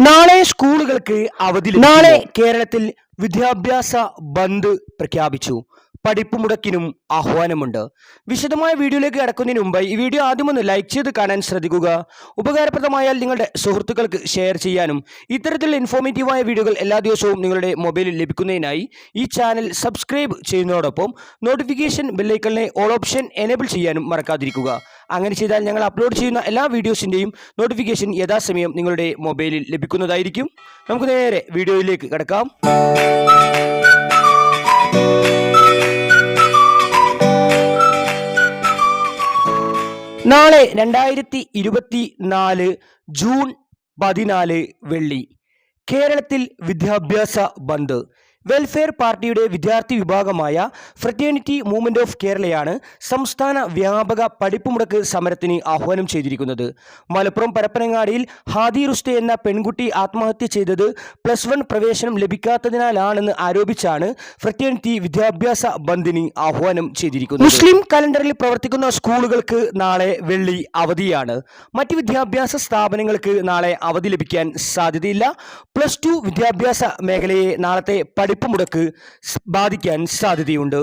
നാളെ സ്കൂളുകൾക്ക് അവധി നാളെ കേരളത്തിൽ വിദ്യാഭ്യാസ ബന്ദ് പ്രഖ്യാപിച്ചു. പഠിപ്പ് മുടക്കിനും ആഹ്വാനമുണ്ട്. വിശദമായ വീഡിയോയിലേക്ക് കടക്കുന്നതിന് മുമ്പ് ഈ വീഡിയോ ആദ്യം ഒന്ന് ലൈക്ക് ചെയ്ത് കാണാൻ ശ്രദ്ധിക്കുക. ഉപകാരപ്രദമായാൽ നിങ്ങളുടെ സുഹൃത്തുക്കൾക്ക് ഷെയർ ചെയ്യാനും ഇത്തരത്തിലുള്ള ഇൻഫോർമേറ്റീവായ വീഡിയോകൾ എല്ലാ ദിവസവും നിങ്ങളുടെ മൊബൈലിൽ ലഭിക്കുന്നതിനായി ഈ ചാനൽ സബ്സ്ക്രൈബ് ചെയ്യുന്നതോടൊപ്പം നോട്ടിഫിക്കേഷൻ ബെല്ലൈക്കലിനെ ഓൾ ഓപ്ഷൻ എനേബിൾ ചെയ്യാനും മറക്കാതിരിക്കുക. അങ്ങനെ ചെയ്താൽ ഞങ്ങൾ അപ്ലോഡ് ചെയ്യുന്ന എല്ലാ വീഡിയോസിന്റെയും നോട്ടിഫിക്കേഷൻ യഥാസമയം നിങ്ങളുടെ മൊബൈലിൽ ലഭിക്കുന്നതായിരിക്കും. നമുക്ക് നേരെ വീഡിയോയിലേക്ക് കിടക്കാം. നാളെ രണ്ടായിരത്തി ഇരുപത്തി നാല് ജൂൺ പതിനാല് വെള്ളി കേരളത്തിൽ വിദ്യാഭ്യാസ ബന്ദ്. വെൽഫെയർ പാർട്ടിയുടെ വിദ്യാർത്ഥി വിഭാഗമായ ഫ്രറ്റേണിറ്റി മൂവ്മെന്റ് ഓഫ് കേരളയാണ് സംസ്ഥാന വ്യാപക പഠിപ്പുമുടക്ക് സമരത്തിന് ആഹ്വാനം ചെയ്തിരിക്കുന്നത്. മലപ്പുറം പരപ്പനങ്ങാടിയിൽ ഹാദി റുസ്തെ എന്ന പെൺകുട്ടി ആത്മഹത്യ ചെയ്തത് പ്ലസ് വൺ പ്രവേശനം ലഭിക്കാത്തതിനാലാണെന്ന് ആരോപിച്ചാണ് ഫ്രറ്റേണിറ്റി വിദ്യാഭ്യാസ ബന്ദിന് ആഹ്വാനം ചെയ്തിരിക്കുന്നത്. മുസ്ലിം കലണ്ടറിൽ പ്രവർത്തിക്കുന്ന സ്കൂളുകൾക്ക് നാളെ വെള്ളി അവധിയാണ്. മറ്റ് വിദ്യാഭ്യാസ സ്ഥാപനങ്ങൾക്ക് നാളെ അവധി ലഭിക്കാൻ സാധ്യതയില്ല. പ്ലസ് ടു വിദ്യാഭ്യാസ മേഖലയെ നാളത്തെ പഠിപ്പ് മുടക്ക് ബാധിക്കാൻ സാധ്യതയുണ്ട്.